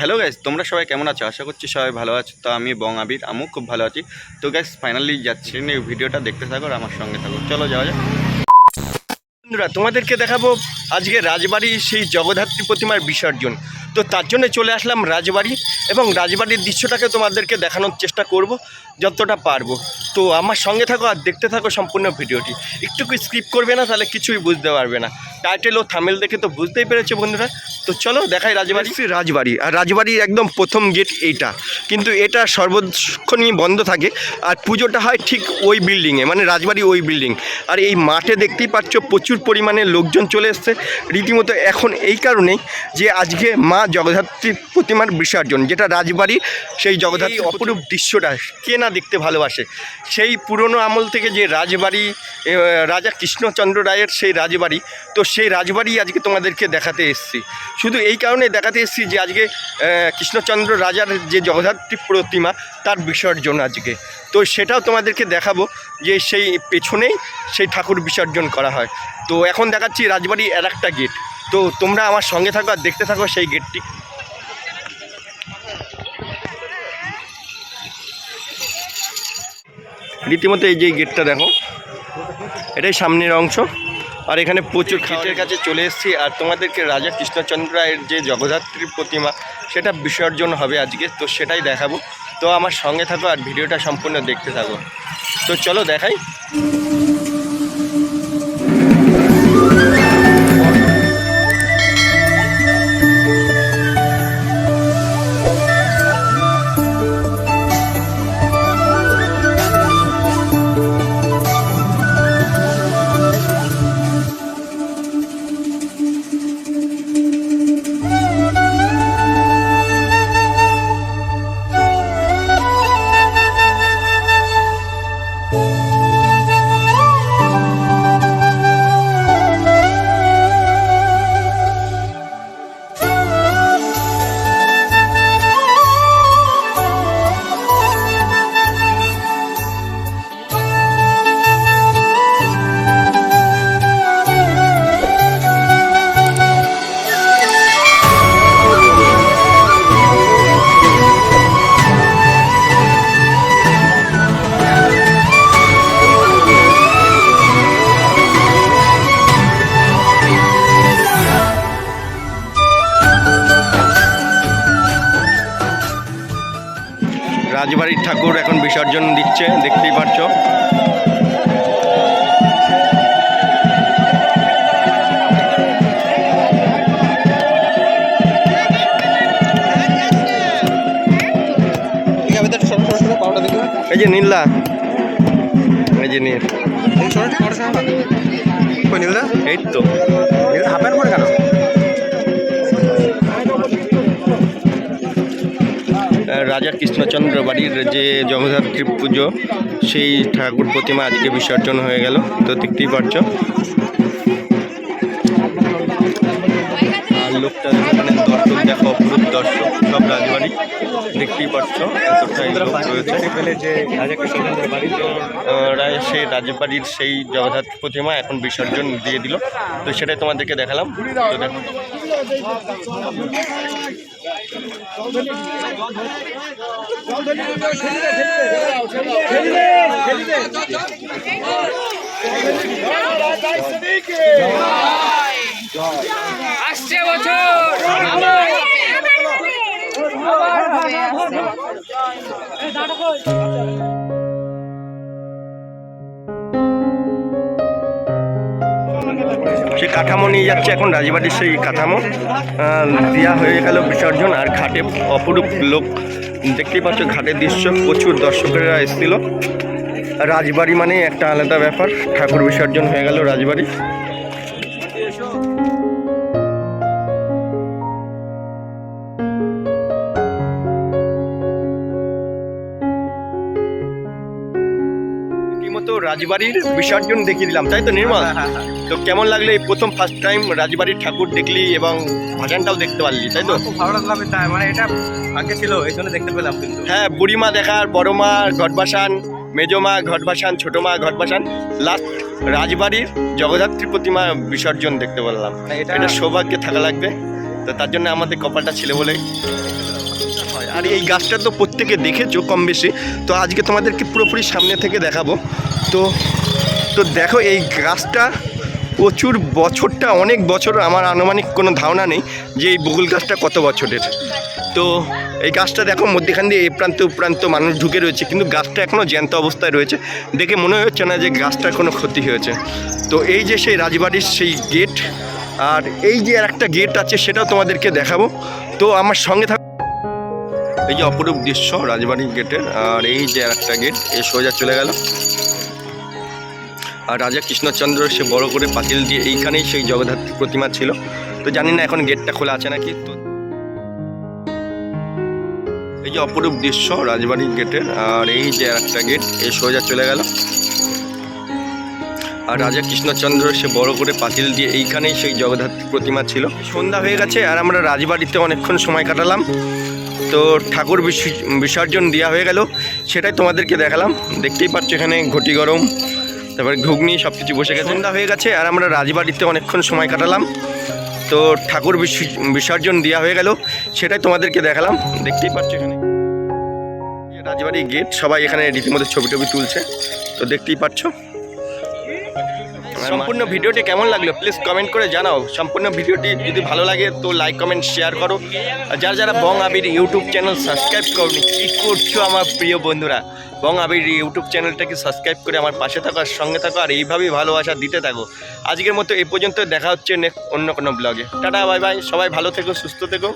Hello guys, তোমরা সবাই কেমন আছো? আশা করছি সবাই ভালো আছো। তো আমি বং আবির, আমিও খুব ভালো আছি। তো গাইস ফাইনালি যাচ্ছি এই ভিডিওটা দেখতে থাকো আর আমার সঙ্গে থাকো। চলো যাওয়া যাক। বন্ধুরা, তোমাদেরকে দেখাবো আজকে রাজবাড়ি সেই জগদ্ধাত্রী প্রতিমার বিসর্জন। তো তার জন্য চলে আসলাম রাজবাড়ি এবং রাজবাড়ির দৃশ্যটাকে তোমাদেরকে দেখানোর চেষ্টা করব যতটা পারব। তো আমার সঙ্গে থাকো আর দেখতে থাকো সম্পূর্ণ ভিডিওটি। একটু স্কিপ করবে না, তাহলে কিছুই বুঝতে পারবে না। টাইটেল ও থামেল দেখে তো বুঝতেই পেরেছে বন্ধুরা। তো চলো দেখাই রাজবাড়ি। রাজবাড়ি। আর রাজবাড়ির একদম প্রথম গেট এইটা। কিন্তু এটা সর্বক্ষণই বন্ধ থাকে। আর পুজোটা হয় ঠিক ওই বিল্ডিংয়ে মানে রাজবাড়ি ওই বিল্ডিং আর এই মাঠে দেখতেই পাচ্ছ প্রচুর পরিমাণে লোকজন চলে এসছে। রীতিমতো এখন এই কারণেই যে আজকে মা জগদ্ধাত্রী প্রতিমার বিসর্জন যেটা রাজবাড়ি সেই জগদ্ধাত্রী অপরূপ দৃশ্যটা কে না দেখতে ভালোবাসে? সেই পুরনো আমল থেকে যে রাজবাড়ি রাজা কৃষ্ণচন্দ্র রায়ের সেই রাজবাড়ি তো সেই রাজবাড়ি আজকে তোমাদেরকে দেখাতে এসেছি। শুধু এই কারণে দেখাতে এসেছি যে আজকে কৃষ্ণচন্দ্র রাজার যে জগদ্ধাত্রী প্রতিমা, তার বিসর্জন আজকে। তো সেটাও তোমাদেরকে দেখাবো যে সেই পেছনেই সেই ঠাকুর বিসর্জন করা হয়। তো এখন দেখাচ্ছি রাজবাড়ি আর একটা গেট। তো তোমরা আমার সঙ্গে থাকো আর দেখতে থাকো সেই গেটটি। রীতিমতো এই যে গেটটা দেখো, এটাই সামনের অংশ। আর এখানে প্রচুর খ্রিস্টের কাছে চলে এসেছি। আর তোমাদেরকে রাজা কৃষ্ণচন্দ্র রায়ের যে জগদ্ধাত্রীর প্রতিমা সেটা বিসর্জন হবে আজকে তো সেটাই দেখাবো। তো আমার সঙ্গে থাকো আর ভিডিওটা সম্পূর্ণ দেখতে থাকো। তো চলো দেখাই। রাজবাড়ির ঠাকুর এখন বিসর্জন দিচ্ছে দেখতেই পারছ এই যে নীলা এই যে নীল এই তো হাফ প্যান্ট পরে কেন রাজা কৃষ্ণচন্দ্র বাড়ির যে জগদ্ধাত্রী পুজো, সেই ঠাকুর প্রতিমা আজকে বিসর্জন হয়ে গেল। তো দেখতেই পারছ। আর লোকটা দেখো অপরূপ দর্শক সব রাজবাড়ি দেখতেই পারছ এতটাই রয়েছে। সেই রাজবাড়ির সেই জগদ্ধাত্রী প্রতিমা এখন বিসর্জন দিয়ে দিল। তো সেটাই তোমাদেরকে দেখালাম। তো দেখো। আসছে বছর। সেই কাঠামো নিয়ে যাচ্ছে এখন রাজবাড়ির সেই কাঠামো। দেওয়া হয়ে গেল বিসর্জন আর ঘাটে অপরূপ লোক। দেখতেই পাচ্ছ ঘাটের দৃশ্য, প্রচুর দর্শকেরা এসেছিল। রাজবাড়ি মানে একটা আলাদা ব্যাপার, ঠাকুর বিসর্জন হয়ে গেল রাজবাড়ি। রীতিমতো রাজবাড়ির বিসর্জন দেখিয়ে দিলাম তাই তো নির্মল? তো কেমন লাগল এই প্রথম ফার্স্ট টাইম রাজবাড়ির ঠাকুর দেখলি এবং ভাসানটাও দেখতে পারলি তাই তো? খুব ভালো লাগল তাই মানে এটা আগে ছিল এই জন্য দেখতে পেলাম কিন্তু। হ্যাঁ বুড়িমা দেখার বড় মা ঘট ভাসান মেজো মা ঘট ভাসান ছোটো মা ঘট ভাসান লাস্ট রাজবাড়ির জগদ্ধাত্রী প্রতিমা বিসর্জন দেখতে পারলাম। এটা- এটা সৌভাগ্যে থাকা লাগবে। তো তার জন্য আমাদের কপালটা ছিল বলে হয়। আর এই গাছটা তো প্রত্যেকে দেখেছ কম বেশি। তো আজকে তোমাদেরকে পুরোপুরি সামনে থেকে দেখাবো। তো তো দেখো এই গাছটা প্রচুর বছরটা, অনেক বছর আমার আনুমানিক কোনো ধারণা নেই যে এই বকুল গাছটা কত বছরের। তো এই গাছটা দেখো মধ্যেখান দিয়ে এই প্রান্ত, ও প্রান্ত মানুষ ঢুকে রয়েছে, কিন্তু গাছটা এখনও জ্যান্ত অবস্থায় রয়েছে। দেখে মনে হচ্ছে না যে গাছটার কোনো ক্ষতি হয়েছে। তো এই যে সেই রাজবাড়ির সেই গেট আর এই যে আর একটা গেট আছে, সেটাও তোমাদেরকে দেখাবো। তো আমার সঙ্গে থাক এই যে অপরূপ দৃশ্য রাজবাড়ির গেটের আর এই যে একটা গেট এই সোজা চলে গেল। আর রাজা কৃষ্ণচন্দ্র সে বড় করে পাতিল দিয়ে এইখানেই সেই জগদ্ধাত্রী প্রতিমা ছিল। তো জানি না এখন গেটটা খোলা আছে নাকি। তো এই যে অপরূপ দৃশ্য রাজবাড়ির গেটের আর এই যে একটা গেট এই সোজা চলে গেল। আর রাজা কৃষ্ণচন্দ্র সে বড় করে পাতিল দিয়ে এইখানেই সেই জগদ্ধাত্রী প্রতিমা ছিল। সন্ধ্যা হয়ে গেছে আর আমরা রাজবাড়িতে অনেকক্ষণ সময় কাটালাম। তো ঠাকুর বিসর্জন দেওয়া হয়ে গেল। সেটাই তোমাদেরকে দেখালাম। দেখতেই পাচ্ছ এখানে ঘটি গরম, তারপর ঘুগনি সব কিছু বসে গেছে। সন্ধ্যা হয়ে গেছে আর আমরা রাজবাড়িতে অনেকক্ষণ সময় কাটালাম। তো ঠাকুর বিসর্জন দেওয়া হয়ে গেল। সেটাই তোমাদেরকে দেখালাম। দেখতেই পাচ্ছ এখানে। রাজবাড়ি গেট সবাই এখানে রীতিমতো ছবি টবি তুলছে। তো দেখতেই পাচ্ছ। সম্পূর্ণ ভিডিওটি কেমন লাগল প্লিজ কমেন্ট করে জানাও। সম্পূর্ণ ভিডিওটি যদি ভালো লাগে তো লাইক কমেন্ট শেয়ার করো। আর যারা যারা Bong Abir YouTube channel subscribe করনি, কী করছ আমার প্রিয় বন্ধুরা? বং আবির ইউটিউব চ্যানেলটাকে সাবস্ক্রাইব করে আমার পাশে থাকো আর সঙ্গে থাকো আর এইভাবেই ভালোবাসা দিতে থাকো। আজকের মতো এ পর্যন্ত দেখা হচ্ছে next অন্য কোনো ব্লগে টাটা বাই বাই সবাই ভালো থেকো, সুস্থ থেকো।